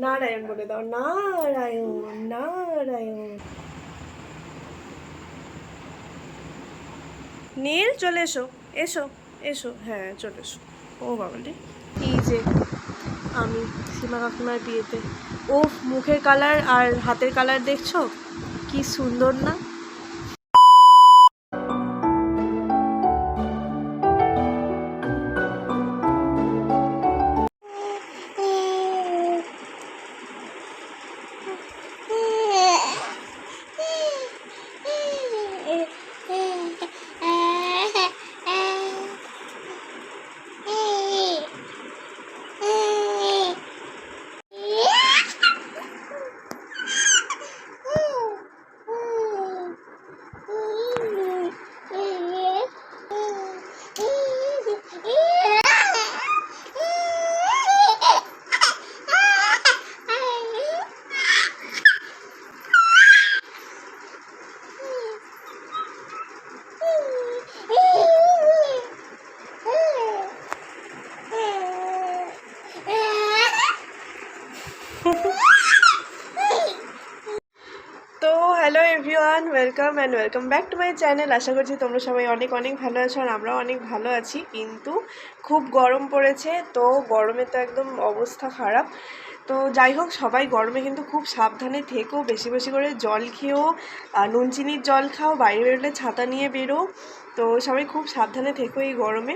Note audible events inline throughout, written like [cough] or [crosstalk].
নারায়ণ বলে দাও নারায়ণ নারায়ণ নীল চলে এসো এসো এসো হ্যাঁ চলে, এসো। ও বাবালি এই যে, আমি সীমা কাকিমার বিয়েতে। ও মুখের কালার আর হাতের কালার দেখছ? কি সুন্দর না? Welcome and welcome back to my channel আশা করছি তোমরা সবাই অনেক অনেক ভালো আছো আর আমরাও অনেক ভালো আছি। কিন্তু খুব গরম পড়েছে, তো গরমে তো একদম অবস্থা খারাপ। তো যাই হোক, সবাই গরমে কিন্তু খুব সাবধানে থেকো, বেশি বেশি করে জল খেও নুন চিনির জল খাও, বাইরে বেরোলে ছাতা নিয়ে বেরো। তো সবাই খুব সাবধানে থেকো এই গরমে।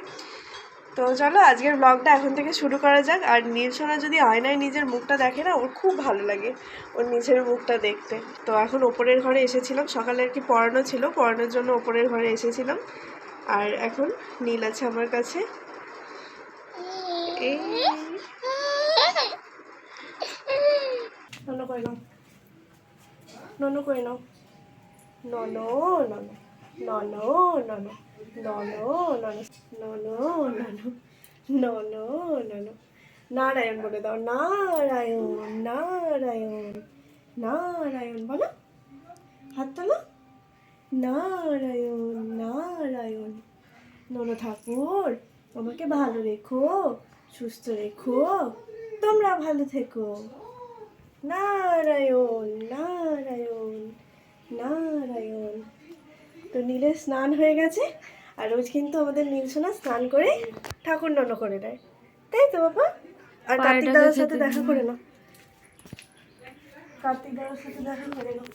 তো চলো, আজকের ব্লগটা এখন থেকে শুরু করা যাক। আর নীলসোনা যদি আয়নায় নিজের মুখটা দেখে না, ওর খুব ভালো লাগে ওর নিজের মুখটা দেখতে। তো এখন ওপরের ঘরে এসেছিলাম। সকালে আর কি পড়ানো ছিল, পড়ানোর জন্য ওপরের ঘরে এসেছিলাম। আর এখন নীল আছে আমার কাছে। ননো করে নাও ননো করে নাও? ননো ননো। ননো ননো ননো ননো ননো ননো ননো ননো নারায়ণ বলে দাও নারায়ণ নারায়ণ নারায়ণ বলো হাত তোলো নারায়ণ নারায়ণ ননো ঠাকুর তোমাকে ভালো রেখো সুস্থ রেখো তোমরা ভালো থেকো নারায়ণ নারায়ণ নারায়ণ তো নীলের স্নান হয়ে গেছে আর রোজ কিন্তু আমাদের নীল সোনা স্নান করে ঠাকুর নন করে দেয়। তাই তো বাবা? আর কার্তিক দাদার সাথে দেখা করে নাও। কার্তিক দাদার সাথে দেখা করে নাও।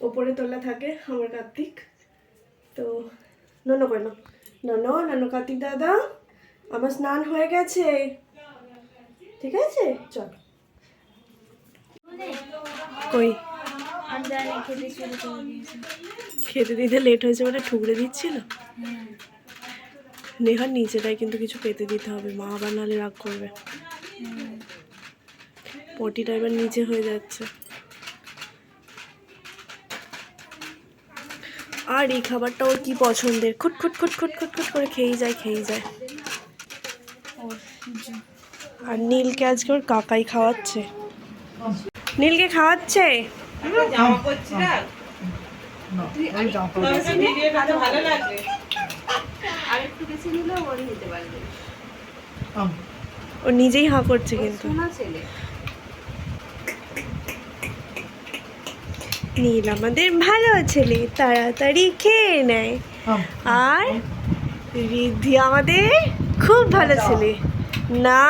ওপরে তোলা থাকে আমার কার্তিক। তো নন করে নাও। নন নন কার্তিক দাদা আমার স্নান হয়ে গেছে। ঠিক আছে? চল। কই? খেতে দিতে লেট হয়েছে মানে ঠুকরে দিচ্ছিল। নেহার নিচেটাই কিন্তু কিছু পেতে দিতে হবে, মা আবার নাহলে রাগ করবে। পটিটা এবার নিচে হয়ে যাচ্ছে। আর এই খাবারটা ওর কি পছন্দের? খুট খুট খুট খুট খুট খুট করে খেয়েই যায় খেয়েই যায়। আর নীলকে আজকে ওর কাকাই খাওয়াচ্ছে। নীলকে খাওয়াচ্ছে? ও নিজেই হাঁ করছে কিন্তু। নীল আমাদের ভালো ছেলে তাড়াতাড়ি খেয়ে নেয়। আর রিদ্ধি আমাদের খুব ভালো ছেলে। না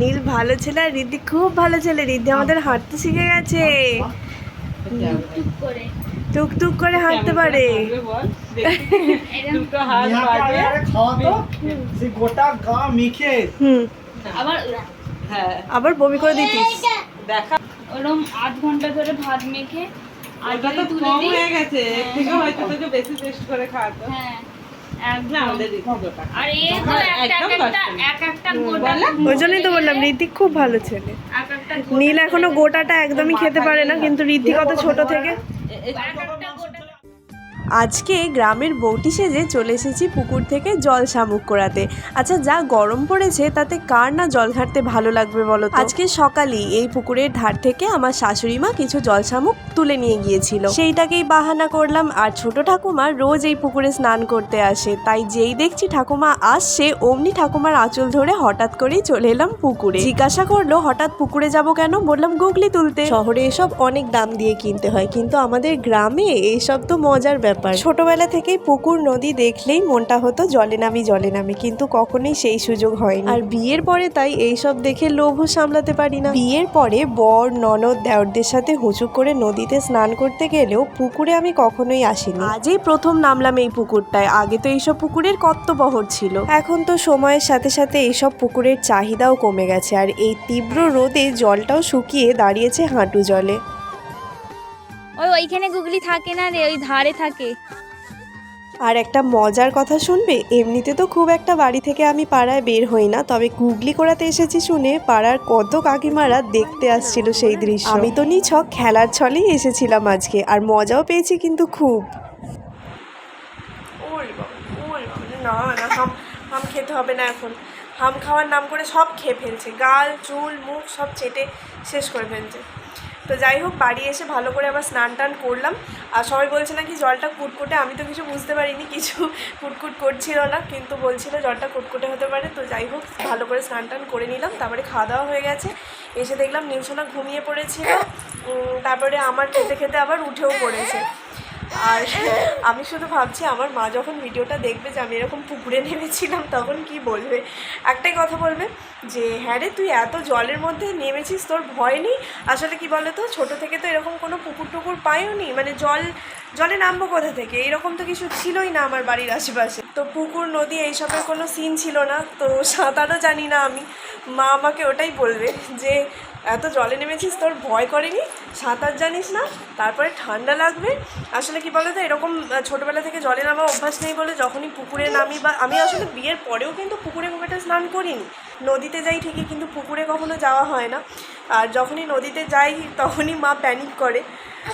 নীল ভালো ছেলে আর রিদ্ধি খুব ভালো ছেলে। রিদ্ধি আমাদের হাঁটতে শিখে গেছে। টুকটুক করে হাঁটতে পারে। [laughs] দুটো হাত খাওয়া তো গোটা গা মেখে। হুম। আবার হ্যাঁ। আবার বমি করে দিতিস। দেখা। ওরম আধ ঘণ্টা ধরে ভাত মেখে আর তো তুলে কম দিই হয়ে গেছে। এর থেকে হয়তো তোকে বেশি টেস্ট করে খাওয়াতো। হ্যাঁ। গোটা ওই জন্যই তো বললাম ঋতিক খুব ভালো ছেলে। নীল এখনও গোটাটা একদমই খেতে পারে না কিন্তু ঋদ্ধি কত ছোট থেকে 哎。আজকে গ্রামের বউটি সেজে চলে এসেছি পুকুর থেকে জল শামুক করাতে আচ্ছা যা গরম পড়েছে, তাতে কার না জল ঘাটতে ভালো লাগবে বলো? আজকে সকালেই এই পুকুরের ধার থেকে আমার শাশুড়ি মা কিছু জল শামুক তুলে নিয়ে গিয়েছিল। সেইটাকেই বাহানা করলাম, আর ছোট ঠাকুমা রোজ এই পুকুরে স্নান করতে আসে। তাই যেই দেখছি ঠাকুমা আসছে, অমনি ঠাকুমার আঁচল ধরে হঠাৎ করেই চলে এলাম পুকুরে। জিজ্ঞাসা করল, হঠাৎ পুকুরে যাব কেন? বললাম, গুগলি তুলতে। শহরে এসব অনেক দাম দিয়ে কিনতে হয়, কিন্তু আমাদের গ্রামে এইসব তো মজার ব্যাপার। ছোটবেলা থেকেই পুকুর নদী দেখলেই মনটা হতো জলে নামি জলে নামি কিন্তু কখনোই সেই সুযোগ হয়নি। আর বিয়ের পরে তাই এইসব দেখে লোভও সামলাতে পারি না। বিয়ের পরে বর ননদ দেওরদের সাথে হুচুক করে নদীতে স্নান করতে গেলেও পুকুরে আমি কখনোই আসিনি। আজই প্রথম নামলাম এই পুকুরটায়। আগে তো এইসব পুকুরের কত্তবহর ছিল। এখন তো সময়ের সাথে সাথে এইসব পুকুরের চাহিদাও কমে গেছে। আর এই তীব্র রোদে জলটাও শুকিয়ে দাঁড়িয়েছে হাঁটু জলে। ওই ওইখানে গুগলি থাকে না রে ওই ধারে থাকে। আর একটা মজার কথা শুনবে? এমনিতে তো খুব একটা বাড়ি থেকে আমি পাড়ায় বের হই না তবে গুগলি করাতে এসেছি শুনে পাড়ার কত কাকিমারা দেখতে আসছিল সেই দৃশ্য। আমি তো নিছক খেলার ছলেই এসেছিলাম আজকে আর মজাও পেয়েছি কিন্তু খুব। না না হাম হাম খেতে হবে না এখন। হাম খাওয়ার নাম করে সব খেয়ে ফেলছে গাল চুল মুখ সব চেটে শেষ করে ফেলছে। তো যাই হোক, বাড়ি এসে ভালো করে আবার স্নান টান করলাম। আর সবাই বলছে না কি জলটা কুটকুটে, আমি তো কিছু বুঝতে পারিনি, কিছু কুটকুট করছিল না, কিন্তু বলছিল জলটা কুটকুটে হতে পারে। তো যাই হোক, ভালো করে স্নান টান করে নিলাম, তারপরে খাওয়া দাওয়া হয়ে গেছে। এসে দেখলাম নিউসোনা ঘুমিয়ে পড়েছিল। তারপরে আমার খেতে খেতে আবার উঠেও পড়েছে। আর আমি শুধু ভাবছি, আমার মা যখন ভিডিওটা দেখবে যে আমি এরকম পুকুরে নেমেছিলাম, তখন কি বলবে? একটাই কথা বলবে যে হ্যাঁ রে, তুই এত জলের মধ্যে নেমেছিস, তোর ভয় নেই? আসলে কি বলো তো ছোটো থেকে তো এরকম কোনো পুকুর টুকুর পাইও নি মানে জল, জলে নামবো কোথা থেকে? এরকম তো কিছু ছিলই না আমার বাড়ির আশেপাশে। তো পুকুর, নদী এইসবের কোনো সিন ছিল না, তো সাঁতারও জানি না আমি। মা আমাকে ওটাই বলবে যে এত জলে নেমেছিস, তোর ভয় করেনি? সাঁতার জানিস না, তারপরে ঠান্ডা লাগবে। আসলে কি বলো তো এরকম ছোটবেলা থেকে জলে নামা অভ্যাস নেই বলে যখনই পুকুরে নামি বা, আমি আসলে বিয়ের পরেও কিন্তু পুকুরে খুব একটা স্নান করিনি। নদীতে যাই ঠিকই, কিন্তু পুকুরে কখনো যাওয়া হয় না। আর যখনই নদীতে যাই, তখনই মা প্যানিক করে।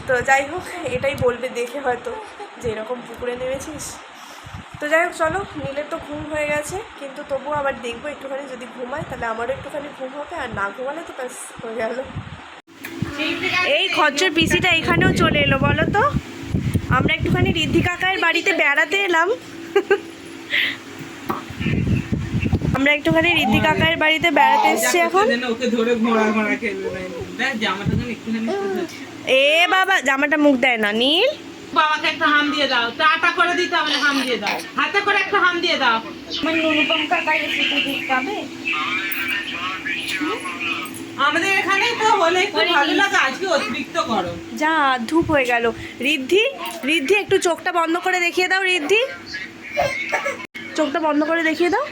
তো যাই হোক, এটাই বলবে দেখে হয়তো যে এরকম পুকুরে নেমেছিস। তো যাই হোক, চলো নীলের তো ঘুম হয়ে গেছে, কিন্তু তবুও আবার দেখব একটুখানি যদি ঘুমায়, তাহলে আমারও একটুখানি ঘুম হবে, আর না ঘুমালে তো ব্যাস হয়ে গেল। এই খচ্চর পিসিটা এখানেও চলে এলো, বলো তো। আমরা একটুখানি ঋদ্ধি কাকার বাড়িতে বেড়াতে এলাম। আমরা একটুখানি ঋদ্ধি কাকার বাড়িতে বেড়াতে এসেছি এখন। এ বাবা, জামাটা মুখ দেয় না, নীল। বাবাকে একটা হাম দিয়ে দাও। টাটা করে দিতে হবে হাম দিয়ে দাও। হাতে করে একটা হাম দিয়ে দাও। আমার কাকা দুধ খাবে আমাদের এখানে তো হলে একটু ভালো লাগে আজকে অতিরিক্ত গরম। যা ধূপ হয়ে গেল। ঋদ্ধি ঋদ্ধি একটু চোখটা বন্ধ করে দেখিয়ে দাও ঋদ্ধি। চোখটা বন্ধ করে দেখিয়ে দাও।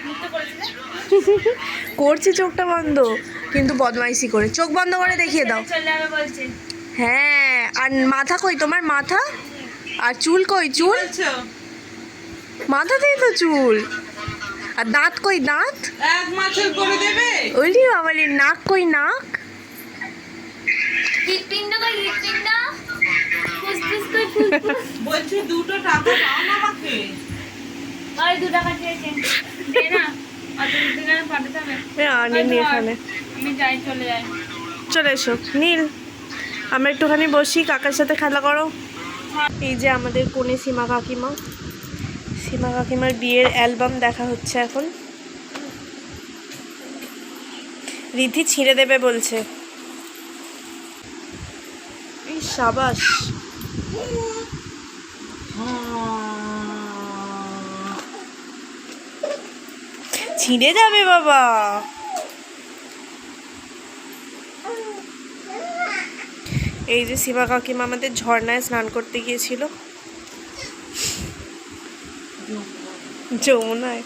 করছি চোখটা বন্ধ কিন্তু বদমাইশি করে। চোখ বন্ধ করে দেখিয়ে দাও। হ্যাঁ আর মাথা কই তোমার? মাথা? আর চুল কই? চুল? বলছো? মাথাতেই তো চুল। আর দাঁত কই দাঁত? এক মাছের করে দেবে? ওলি বাবালি নাক কই নাক? হৃৎপিণ্ড কই হৃৎপিণ্ড? ফুসফুস কই ফুসফুস? বলছি দুটো টাকা দাও না আমাকে। ওই দু টাকা চেয়েছে দে না। অত দিনে পাঠাতে হবে। আনিনি এখানে। আমি যাই চলে যাই। চলে এসো। নীল আমরা একটুখানি বসি। কাকার সাথে খেলা করো। এই যে আমাদের কোণে সীমা কাকিমা। সীমা কাকিমার বিয়ের অ্যালবাম দেখা হচ্ছে এখন। রিধি ছিঁড়ে দেবে বলছে। সাবাস। ছিঁড়ে যাবে বাবা। এই যে সীমা কাকিমা আমাদের ঝর্ণায় স্নান করতে গিয়েছিল। যমুনায়।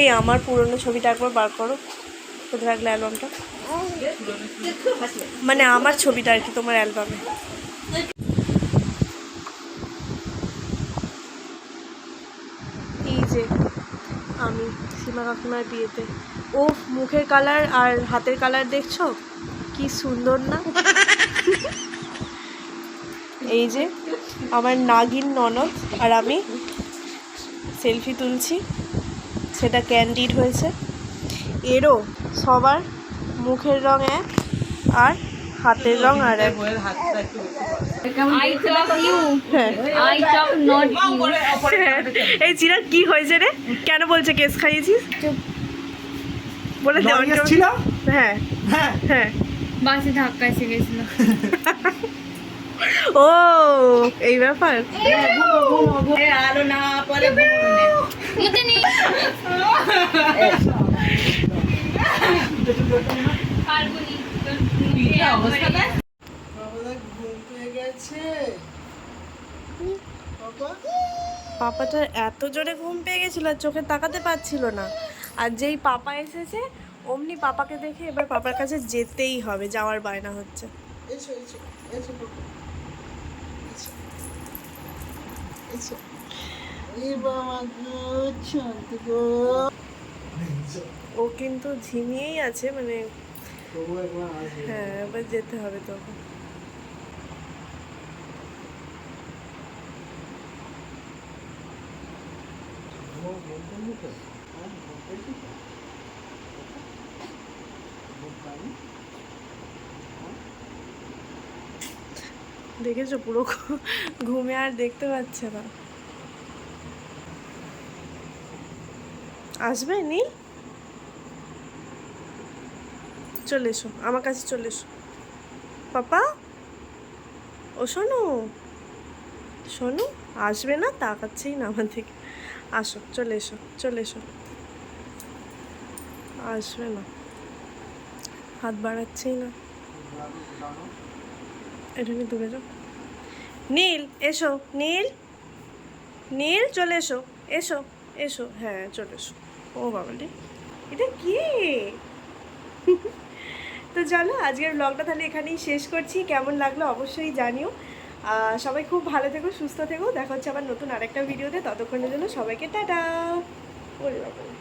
এই আমার পুরনো ছবিটা একবার বার করো। কোথায় রাখলে অ্যালবামটা মানে আমার ছবিটা আর কি তোমার অ্যালবামে সীমা কাকিমার বিয়েতে। ও মুখের কালার আর হাতের কালার দেখছ? কি সুন্দর না? [laughs] এই যে আমার নাগিন ননদ আর আমি সেলফি তুলছি। সেটা ক্যান্ডিড হয়েছে। এরও সবার মুখের রং এক আর হাতের রং আর এক। হ্যাঁ। এই চিরা কি হয়েছে রে? কেন বলছে কেস খাইয়েছিস? বলে এসেছিলাম হ্যাঁ। হ্যাঁ। হ্যাঁ। বাসে ধাক্কা এসে গেছিল। [laughs] ও এই ব্যাপার? [laughs] নি পারব নি কি অবস্থা দেখ। ঘুম পেয়ে গেছে পাপাটার এত জোরে ঘুম পেয়ে গেছিল আর চোখে তাকাতে পারছিল না। আর যেই পাপা এসেছে অমনি পাপাকে দেখে এবার পাপার কাছে যেতেই হবে যাওয়ার বায়না হচ্ছে। ও কিন্তু ঝিমিয়েই আছে মানে হ্যাঁ এবার যেতে হবে তোকে ও, ঘুম পেয়েছে তো? হ্যাঁ, ঘুম পেয়েছে তো? ঘুম পায়নি? দেখেছ পুরো ঘুমে আর দেখতে পাচ্ছে না। আসবে নীল? চলে এসো, আমার কাছে চলে এসো। পাপা? ও শোনো শোনো আসবে না, তাকাচ্ছেই না আমার দিকে। আসো, চলে এসো চলে এসো। আসবে না। হাত বাড়াচ্ছেই না। এটা দূরে যাও। নীল, এসো, নীল। নীল, চলে এসো এসো এসো। হ্যাঁ চলে এসো। ও বাবালি এটা কি? [laughs] তো চলো, আজকের ব্লগটা তাহলে এখানেই শেষ করছি। কেমন লাগল অবশ্যই জানিও। সবাই খুব ভালো থেকো, সুস্থ থেকো। দেখা হচ্ছে আবার নতুন আরেকটা ভিডিওতে। ততক্ষণের জন্য সবাইকে টাটা। বাবা।